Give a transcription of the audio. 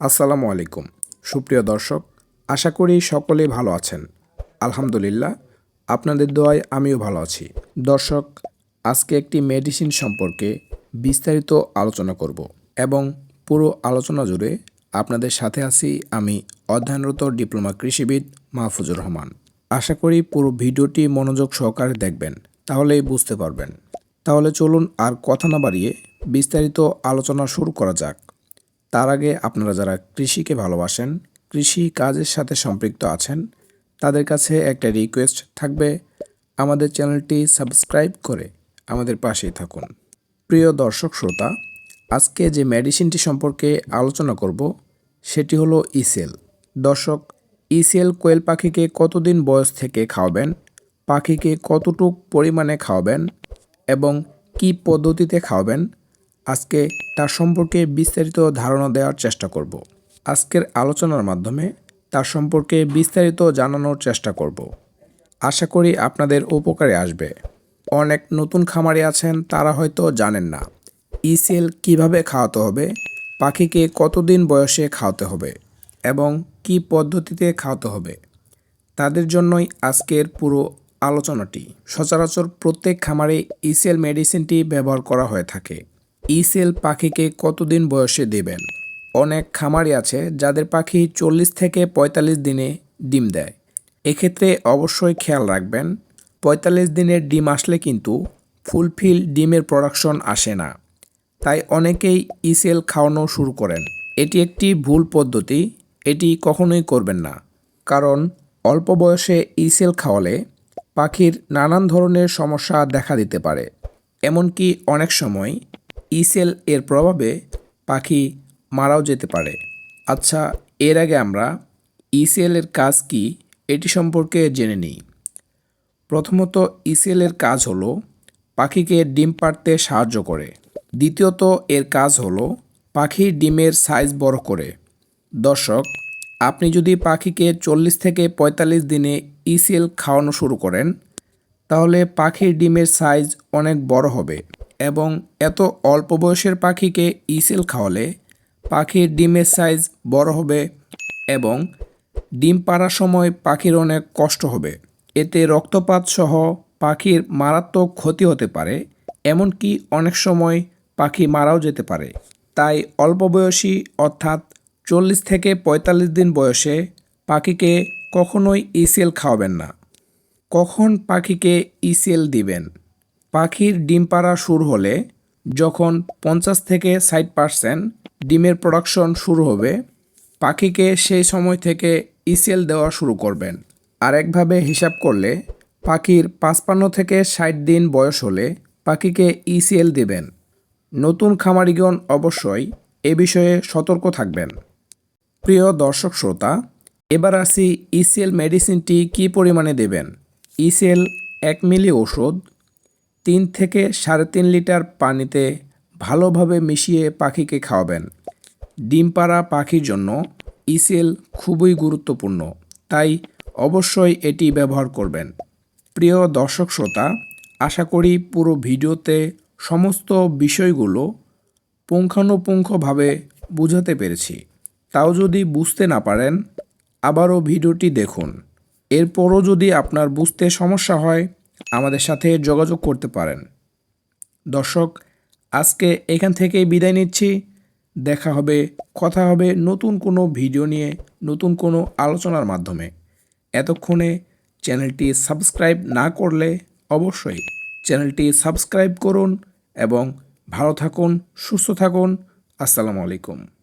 আসসালামু আলাইকুম। সুপ্রিয় দর্শক, আশা করি সকলে ভালো আছেন। আলহামদুলিল্লাহ, আপনাদের দোয়ায় আমিও ভালো আছি। দর্শক, আজকে একটি মেডিসিন সম্পর্কে বিস্তারিত আলোচনা করব এবং পুরো আলোচনা জুড়ে আপনাদের সাথে আছি আমি অধ্যয়নরত ডিপ্লোমা কৃষিবিদ মাহফুজুর রহমান। আশা করি পুরো ভিডিওটি মনোযোগ সহকারে দেখবেন, তাহলেই বুঝতে পারবেন। তাহলে চলুন আর কথা না বাড়িয়ে বিস্তারিত আলোচনা শুরু করা যাক। তার আগে আপনারা যারা কৃষিকে ভালোবাসেন, কৃষি কাজের সাথে সম্পৃক্ত আছেন, তাদের কাছে একটা রিকোয়েস্ট থাকবে। আমাদের চ্যানেলটি সাবস্ক্রাইব করে আমাদের পাশেই থাকুন। প্রিয় দর্শক শ্রোতা, আজকে যে মেডিসিনটি সম্পর্কে আলোচনা করব, সেটি হলো ইসেল দর্শক ইসেল কোয়েল পাখিকে কতদিন বয়স থেকে খাওয়াবেন, পাখিকে কতটুক পরিমাণে খাওয়াবেন এবং কি পদ্ধতিতে খাওয়াবেন আজকে তার সম্পর্কে বিস্তারিত ধারণা দেওয়ার চেষ্টা করব। আজকের আলোচনার মাধ্যমে তার সম্পর্কে বিস্তারিত জানানোর চেষ্টা করব। আশা করি আপনাদের উপকারে আসবে। অনেক নতুন খামারি আছেন, তারা হয়তো জানেন না। ইসেল কীভাবে খাওয়াতে হবে, পাখিকে কতদিন বয়সে খাওয়াতে হবে, এবং কি পদ্ধতিতে খাওয়াতে হবে, তাদের জন্যই আজকের পুরো আলোচনাটি। সচরাচর প্রত্যেক খামারে ইসেল মেডিসিনটি ব্যবহার করা হয়ে থাকে। ইসেল পাখিকে কতদিন বয়সে দেবেন? অনেক খামারি আছে যাদের পাখি চল্লিশ থেকে পঁয়তাল্লিশ দিনে ডিম দেয়। এক্ষেত্রে অবশ্যই খেয়াল রাখবেন, পঁয়তাল্লিশ দিনের ডিম আসলে কিন্তু ফুলফিল ডিমের প্রোডাকশন আসে না। তাই অনেকেই ইসেল খাওয়ানো শুরু করেন। এটি একটি ভুল পদ্ধতি, এটি কখনোই করবেন না। কারণ অল্প বয়সে ইসেল খাওয়ালে পাখির নানান ধরনের সমস্যা দেখা দিতে পারে। এমনকি অনেক সময় ইসেল এর প্রভাবে পাখি মারাও যেতে পারে। আচ্ছা এর আগে আমরা ইসেল এর কাজ কি এটি সম্পর্কে জেনে নিই। প্রথমত, ইসেল এর কাজ হলো পাখিকে ডিম পাড়তে সাহায্য করে। দ্বিতীয়ত, এর কাজ হলো পাখির ডিমের সাইজ বড় করে। দর্শক, আপনি যদি পাখিকে চল্লিশ থেকে পঁয়তাল্লিশ দিনে ইসিএল খাওয়ানো শুরু করেন, তাহলে পাখির ডিমের সাইজ অনেক বড় হবে। এবং এত অল্প বয়সের পাখিকে ইসেল খাওয়ালে পাখির ডিমের সাইজ বড় হবে এবং ডিম পাড়ার সময় পাখির অনেক কষ্ট হবে। এতে রক্তপাত সহ পাখির মারাত্মক ক্ষতি হতে পারে, এমনকি অনেক সময় পাখি মারাও যেতে পারে। তাই অল্প বয়সী অর্থাৎ চল্লিশ থেকে পঁয়তাল্লিশ দিন বয়সে পাখিকে কখনোই ইসেল খাওয়াবেন না। কখন পাখিকে ইসেল দিবেন? পাখির ডিম পাড়া শুরু হলে যখন পঞ্চাশ থেকে ষাট পার্সেন্ট ডিমের প্রোডাকশন শুরু হবে, পাখিকে সেই সময় থেকে ইসেল দেওয়া শুরু করবেন। আরেকভাবে হিসাব করলে পাখির পাঁচপান্ন থেকে ষাট দিন বয়স হলে পাখিকে ইসিএল দেবেন। নতুন খামারিগণ অবশ্যই এ বিষয়ে সতর্ক থাকবেন। প্রিয় দর্শক শ্রোতা, এবার আসি ইসিএল মেডিসিনটি কী পরিমাণে দেবেন? ইসিএল এক মিলি ওষুধ তিন থেকে সাড়ে তিন লিটার পানিতে ভালোভাবে মিশিয়ে পাখিকে খাওয়াবেন। ডিম পাড়া পাখির জন্য ইসিএল খুবই গুরুত্বপূর্ণ, তাই অবশ্যই এটি ব্যবহার করবেন। প্রিয় দর্শক শ্রোতা, আশা করি পুরো ভিডিওতে সমস্ত বিষয়গুলো পুঙ্খানুপুঙ্খভাবে বুঝাতে পেরেছি। তাও যদি বুঝতে না পারেন, আবারও ভিডিওটি দেখুন। এরপরও যদি আপনার বুঝতে সমস্যা হয় আমাদের সাথে যোগাযোগ করতে পারেন। দর্শক, আজকে এখান থেকেই বিদায় নিচ্ছি। দেখা হবে, কথা হবে নতুন কোনো ভিডিও নিয়ে, নতুন কোনো আলোচনার মাধ্যমে। এতক্ষণে চ্যানেলটি সাবস্ক্রাইব না করলে অবশ্যই চ্যানেলটি সাবস্ক্রাইব করুন এবং ভালো থাকুন, সুস্থ থাকুন। আসসালামু আলাইকুম।